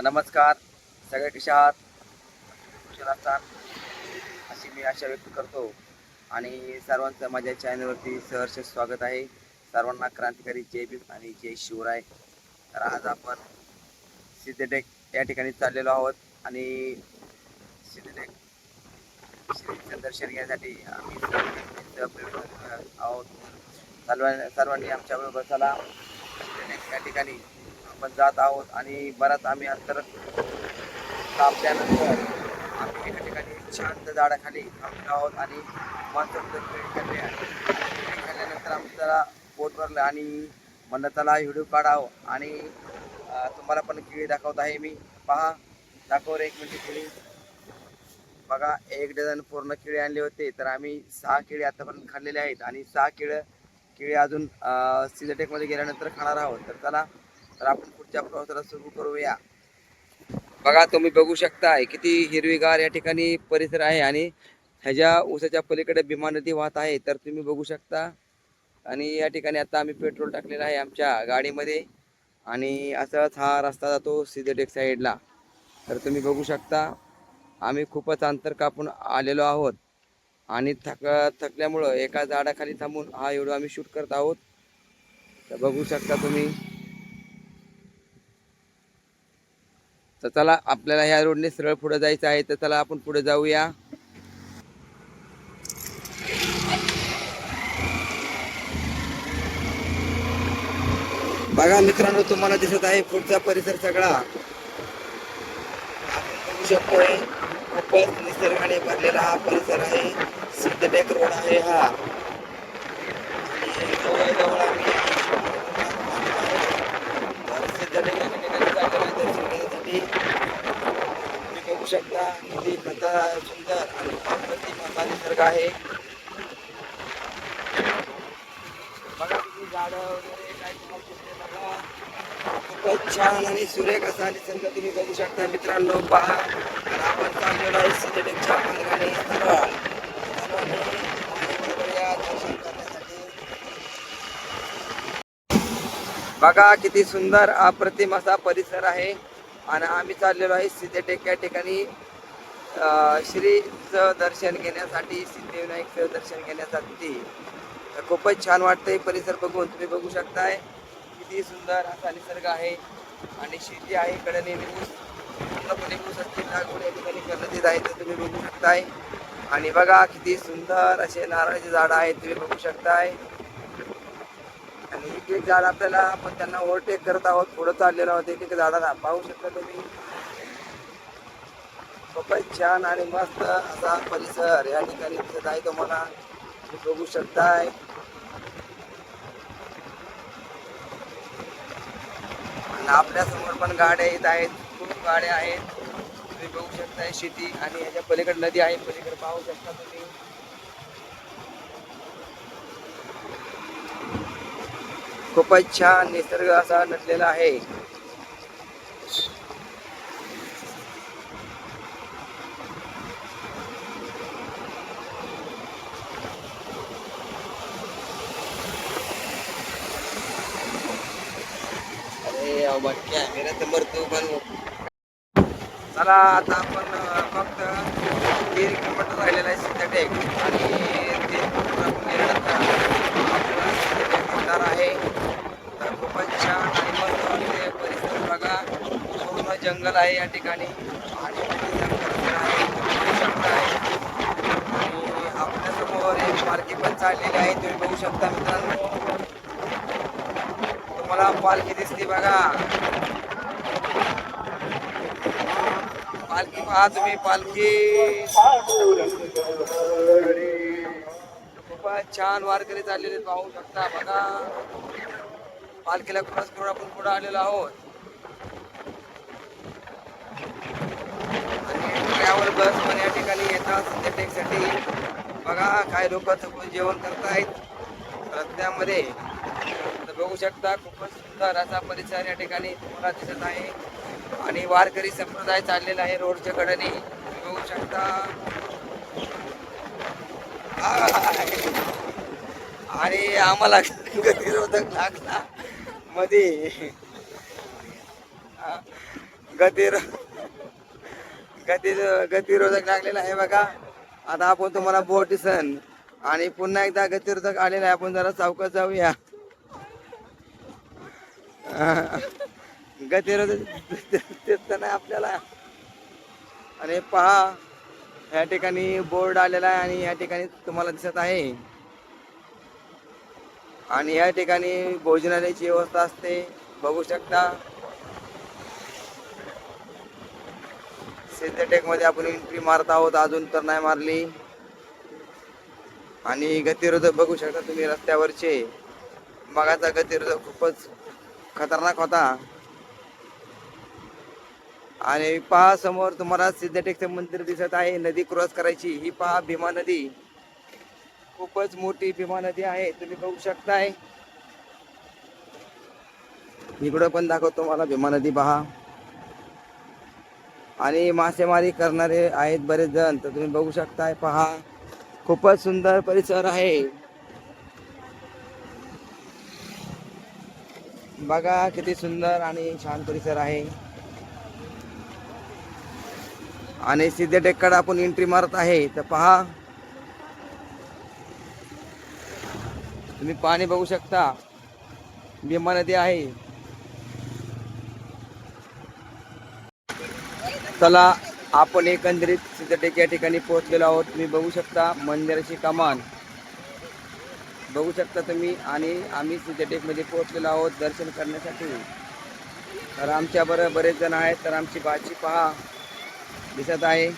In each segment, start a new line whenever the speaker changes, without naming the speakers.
नमस्कार. सगळे कसे आहात? कुशल असतात. अशी मी आशा व्यक्त करतो. आणि सर्वांचं माझ्या चॅनलवरती सहर्ष स्वागत आहे. सर्वांना क्रांतिकारी जय भीम आणि जय शिवराय. तर आज आपण सिद्धटेक या ठिकाणी चाललेलो आहोत. आणि सिद्धटेक श्रीचं दर्शन घेण्यासाठी आम्ही आहोत. सर्व सर्वांनी आमच्याबरोबर चला. सिद्धटेक या ठिकाणी आपण जात आहोत आणि बराच आम्ही अंतर कापल्यानंतर आम्ही एका ठिकाणी शांत झाडाखाली थांबलो आहोत आणि मस्त केळी खाल्ली आणि केळी आम्ही त्याला पोट भरलं आणि म्हणलं त्याला व्हिडिओ काढावं. आणि तुम्हाला पण किळी दाखवत आहे मी. पहा दाखव रे एक मिनिट केळी बघा एक डझन पूर्ण केळी आणले होते तर आम्ही सहा केळी आतापर्यंत खाल्लेले आहेत आणि सहा केळं किळी अजून सिझटेकमध्ये गेल्यानंतर खाणार आहोत. तर चला तर आपण आजच्या प्रवासाला सुरू करूया. बघा तुम्ही बघू शकताय किती हिरवीगार या ठिकाणी परिसर आहे आणि ह्याच्या ऊसाच्या पलीकडे भीमा नदी वाहत आहे. तर तुम्ही बघू शकता. आणि या ठिकाणी आता आम्ही पेट्रोल टाकलेलं आहे आमच्या गाडीमध्ये. आणि असाच हा रस्ता जातो सिद्धटेक साईडला. तर तुम्ही बघू शकता आम्ही खूपच अंतर कापून आलेलो आहोत. आणि थक थकल्यामुळं एका झाडाखाली थांबून हा व्हिडिओ आम्ही शूट करत आहोत. तर बघू शकता तुम्ही. तर चला आपल्याला ह्या रोडने सरळ पुढे जायचं आहे तर चला आपण पुढे जाऊया. बघा मित्रांनो तुम्हाला दिसत आहे पुढचा परिसर सगळा. शकतोय खूपच निसर्गाने भरलेला हा परिसर आहे. सिद्धटेक रोड आहे हा जवळजवळ आम्ही तर सिद्धटेक या ठिकाणी चाललेलो आहे दर्शन घेण्यासाठी तुम्ही बघू शकता किती कथा सुंदर आणि अप्रतिम असा निसर्ग आहे. बघा किती झाडं वगैरे काय तुम्हाला बघा. खूपच छान आणि सुरेख असा निसर्ग तुम्ही बघू शकता. मित्रांनो पहा. आपण चाललेलो आहे सिद्धटेकच्या मार्गाने दर्शन करण्यासाठी बघा किती सुंदर अप्रतिम असा परिसर आहे. आणि आम्ही चाललेलो आहे सिद्धटेक या ठिकाणी. श्रीचं दर्शन घेण्यासाठी सिद्धिविनायकचं दर्शन घेण्यासाठी. तर खूपच छान वाटतंय परिसर बघून तुम्ही बघू शकताय. किती सुंदर असा निसर्ग आहे. आणि शेती आहे कडने ऊस पूर्णपणे ऊस असते लागवड या ठिकाणी करण्यात येत आहे तर तुम्ही बघू शकताय. आणि बघा किती सुंदर असे नारळाचे झाडं आहेत तुम्ही बघू शकताय. एक एक झाड आपल्याला आपण त्यांना ओव्हरटेक करत आहोत पुढे चाललेलो आहोत एक एक झाडाला पाहू शकता तुम्ही. खूपच छान आणि मस्त असा परिसर या ठिकाणी दिसत आहे तुम्हाला बघू शकताय. आणि आपल्यासमोर पण गाड्या येत आहेत खूप गाड्या आहेत. तुम्ही बघू शकताय शेती आणि याच्या पलीकडे नदी आहे पलीकडे पाहू शकता तुम्ही. खूपच छान निसर्ग असा नटलेला आहे. चला आता आपण फक्त राहिलेला आहे सिद्धटेक. आणि तीन किलोमीटर आपण गेल्यानंतर आपल्याला सिद्धटेक भेटणार आहे तर खूपच छान आणि मस्त वाटते परिसर बघा पूर्ण जंगल आहे या ठिकाणी. आणि आपल्यासमोर एक पालखी पण चाललेली आहे तुम्ही बघू शकता मित्रांनो. तुम्हाला पालखी दिसते बघा. पालखी पहा तुम्ही पालखी. खूपच छान वारकरी चाललेले पाहू शकता बघा. पालखीला क्रॉस करून आपण पुढे आलेलो आहोत आणि ट्रॅव्हल बस पण या ठिकाणी येतात. संध्याकाळीसाठी बघा काय लोक थकून जेवण करतायत. रस्त्यामध्ये तर बघू शकता खूपच सुंदर असा परिसर या ठिकाणी तुम्हाला दिसत आहे. आणि वारकरी संप्रदाय चाललेला आहे रोडच्या कडेने. बघू शकता. आणि आम्हाला गतिरोधक लागला मध्ये. गतिरोधक गती गतिरोधक लागलेला आहे बघा. आता आपण तुम्हाला बोट दिसन. आणि पुन्हा एकदा गतिरोधक आलेला आहे. आपण जरा चौकात जाऊया. गतिरोधक दिसत नाही आपल्याला. आणि पहा या ठिकाणी बोर्ड आलेला आहे आणि या ठिकाणी तुम्हाला दिसत आहे. आणि या ठिकाणी भोजनालयाची व्यवस्था असते. बघू शकता. सिद्धटेकमध्ये आपण एंट्री मारत आहोत. अजून तर नाही मारली. आणि गतिरोधक बघू शकता तुम्ही रस्त्यावरचे. मगाचा गतिरोधक खूपच खतरनाक होता. आणि पहा समोर तुम्हाला सिद्धटेकचं मंदिर दिसत आहे. नदी क्रॉस करायची. ही पहा भीमा नदी. खूपच मोठी भीमा नदी आहे. तुम्ही बघू शकताय. इकडं पण दाखवतो मला भीमा नदी पहा. आणि मासेमारी करणारे आहेत बरेच जण. तर तुम्ही बघू शकताय पहा. खूपच सुंदर परिसर आहे. बघा किती सुंदर आणि छान परिसर आहे. आणि सिद्धटेककडे आपण एंट्री मारत आहे. तर पहा. तुम्ही पाणी बघू शकता. भीमा नदी आहे. चला आपण एकंदरीत सिद्धटेक या ठिकाणी पोहोचलेलो आहोत. तुम्ही बघू शकता मंदिराची कमान. बघू शकता तुम्ही आणि आम्ही सिद्धटेकमध्ये पोहोचलेलो आहोत दर्शन करण्यासाठी. तर आमच्या बरं बरेच जण आहेत तर आमची बाची पहा. दिसत आहे.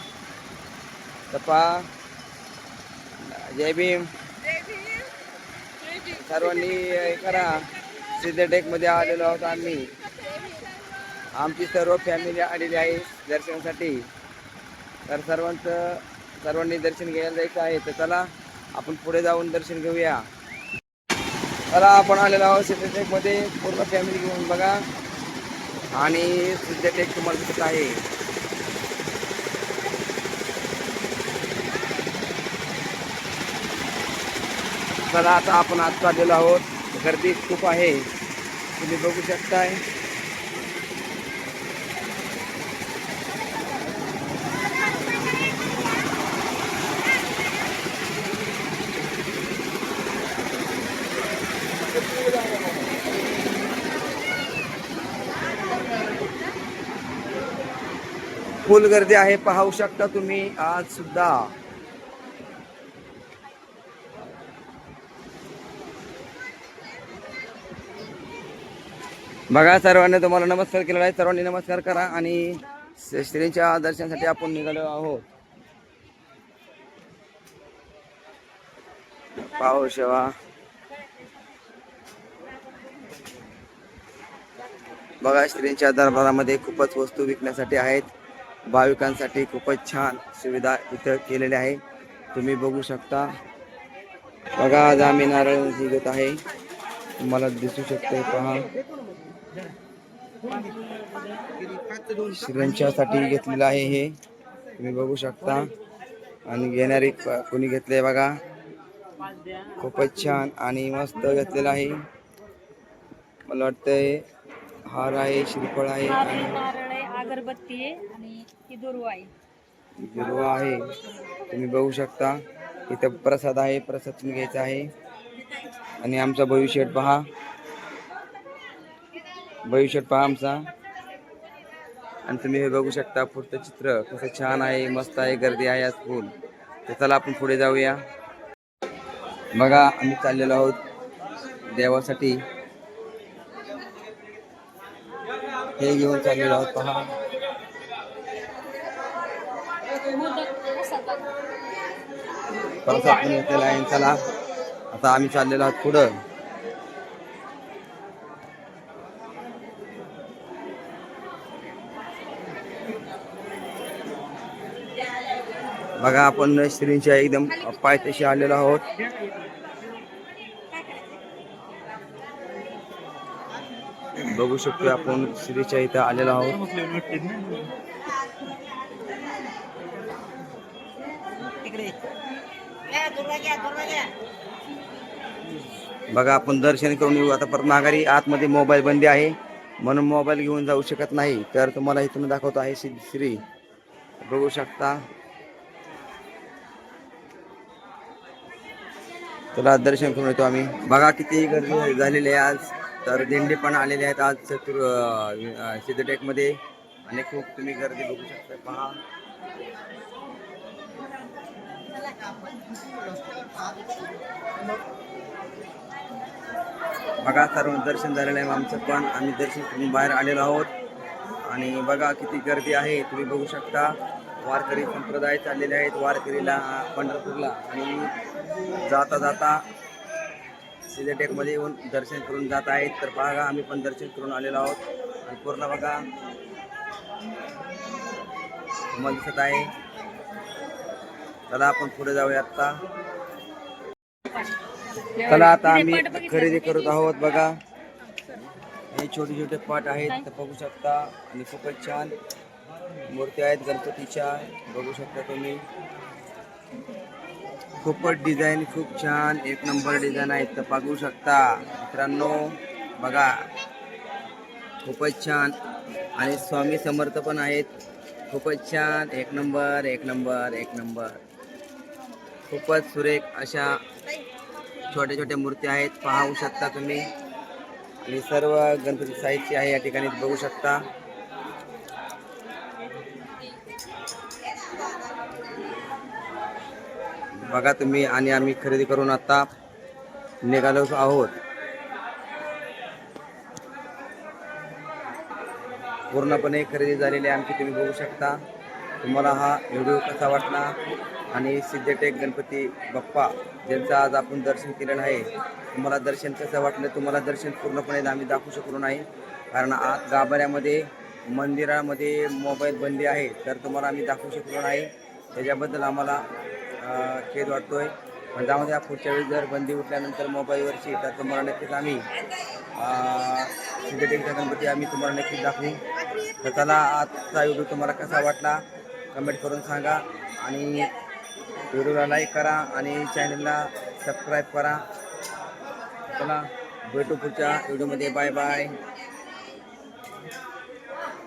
तर पहा. जय भीम. सर्वांनी हे करा. सिद्धटेकमध्ये आलेलो आहोत आम्ही. आमची सर्व फॅमिली आलेली आहे. दर्शनासाठी. तर सर्वांचं सर्वांनी दर्शन घ्यायला जायचं आहे तर चला आपण पुढे जाऊन दर्शन घेऊया. चला आपण आलेलो आहोत सिद्धटेकमध्ये पूर्ण फॅमिली घेऊन बघा. आणि सिद्धटेक तुम्हाला दिसत आहे. चला आता आपण आज चाललेलो आहोत. गर्दी खूप आहे. तुम्ही बघू शकताय. फुल गर्दी आहे पाहू शकता तुम्ही आज सुद्धा. बघा सर्वांनी तुम्हाला नमस्कार केलेला आहे. सर्वांनी नमस्कार करा आणि श्रीच्या श्रींच्या दर्शनासाठी आपण निघालो आहोत. पाहू शेवा. बघा श्रींच्या दरबारामध्ये खूपच वस्तू विकण्यासाठी आहेत. भाविकांसाठी खूपच छान सुविधा इथं केलेली आहे. तुम्ही बघू शकता. बघा आज आम्ही नारळ निघत आहे. तुम्हाला दिसू शकते पहा. श्रींच्यासाठी घेतलेलं आहे हे. तुम्ही बघू शकता. आणि घेणारी कोणी घेतले बघा. खूपच छान आणि मस्त घेतलेलं आहे. मला वाटतंय हार आहे श्रीफळ आहे
अगरबत्ती आहे आणि ही दुर्वा आहे.
आहे. तुम्ही बघू शकता. इथं प्रसाद आहे. प्रसाद तुम्ही घ्यायचा आहे. आणि आमचा भविष्य पहा. भविष्य पहा आमचा. आणि तुम्ही हे बघू शकता पुढचं चित्र. कसं छान आहे मस्त आहे गर्दी आहे आज फुल तर चला आपण पुढे जाऊया. बघा आम्ही चाललेलो आहोत देवासाठी. हे घेऊन चाललेलो आहोत पहा. परत आपण घेतलेला आहे चला. आता आम्ही चाललेलो आहोत पुढं. बघा आपण श्रींच्या एकदम पायथ्याशी आलेलो आहोत. बघू शकतो आपण श्रीच्या इथं आलेलो आहोत. बघा आपण दर्शन करून येऊ. आता परत माघारी आतमध्ये मोबाईल बंदी आहे. म्हणून मोबाईल घेऊन जाऊ शकत नाही. तर तुम्हाला इथून दाखवतो आहे श्री बघू शकता. तुला दर्शन करून येतो आम्ही. बघा किती गर्दी झालेली आहे आज. तर दिंडी पण आलेले आहेत आज चतुर सिद्धटेकमध्ये. आणि खूप तुम्ही गर्दी बघू शकता. पहा. बघा सर्व दर्शन झालेलं आहे आमचं पण. आम्ही दर्शन करून बाहेर आलेलो आहोत. आणि बघा किती गर्दी आहे. तुम्ही बघू शकता वारकरी संप्रदाय चाललेले आहेत. वारकरीला पंढरपूरला. आणि जाता जाता सिलेटेकमध्ये येऊन दर्शन करून जात आहेत. तर बघा आम्ही पण दर्शन करून आलेलो आहोत. आणि पूर्ण बघा. तुम्हाला दिसत आहे. चला आपण पुढे जाऊया आता चला आता आम्ही खरेदी करत आहोत बघा. हे छोटे छोटे पाट आहेत तर बघू शकता. आणि खूपच छान मूर्त्या आहेत गणपतीच्या. बघू शकता तुम्ही. खूपच डिझाईन खूप छान. एक नंबर डिझाईन आहेत तर बघू शकता. मित्रांनो बघा. खूपच छान. आणि स्वामी समर्थ पण आहेत. खूपच छान. एक नंबर एक नंबर एक नंबर. खूपच सुरेख अशा छोट्या छोट्या मूर्ती आहेत. पाहू शकता तुम्ही. आणि सर्व गणपती साहित्य आहे या ठिकाणी बघू शकता. बघा तुम्ही आणि आम्ही खरेदी करून आता निघालो आहोत. पूर्णपणे खरेदी झालेली आमची तुम्ही बघू शकता. तुम्हाला हा व्हिडिओ कसा वाटला? आणि सिद्धटेक गणपती बाप्पा ज्यांचं आज आपण दर्शन केलेलं आहे तुम्हाला दर्शन कसं वाटलं तुम्हाला दर्शन पूर्णपणे आम्ही दाखवू शकलो नाही. कारण आत गाभाऱ्यामध्ये मंदिरामध्ये मोबाईल बंदी आहे तर तुम्हाला आम्ही दाखवू शकलो नाही. त्याच्याबद्दल आम्हाला खेद वाटतो आहे पण त्यामध्ये पुढच्या वेळी जर बंदी उठल्यानंतर मोबाईलवरची तर तुम्हाला नक्कीच आम्ही अं, सिद्धटेकचा गणपती आम्ही तुम्हाला नक्कीच दाखवू. तर त्याला आजचा व्हिडिओ तुम्हाला कसा वाटला कमेंट करून सांगा. आणि व्हिडिओला लाईक करा आणि चॅनलला सबस्क्राईब करा. चला भेटू पुढच्या व्हिडिओमध्ये बाय बाय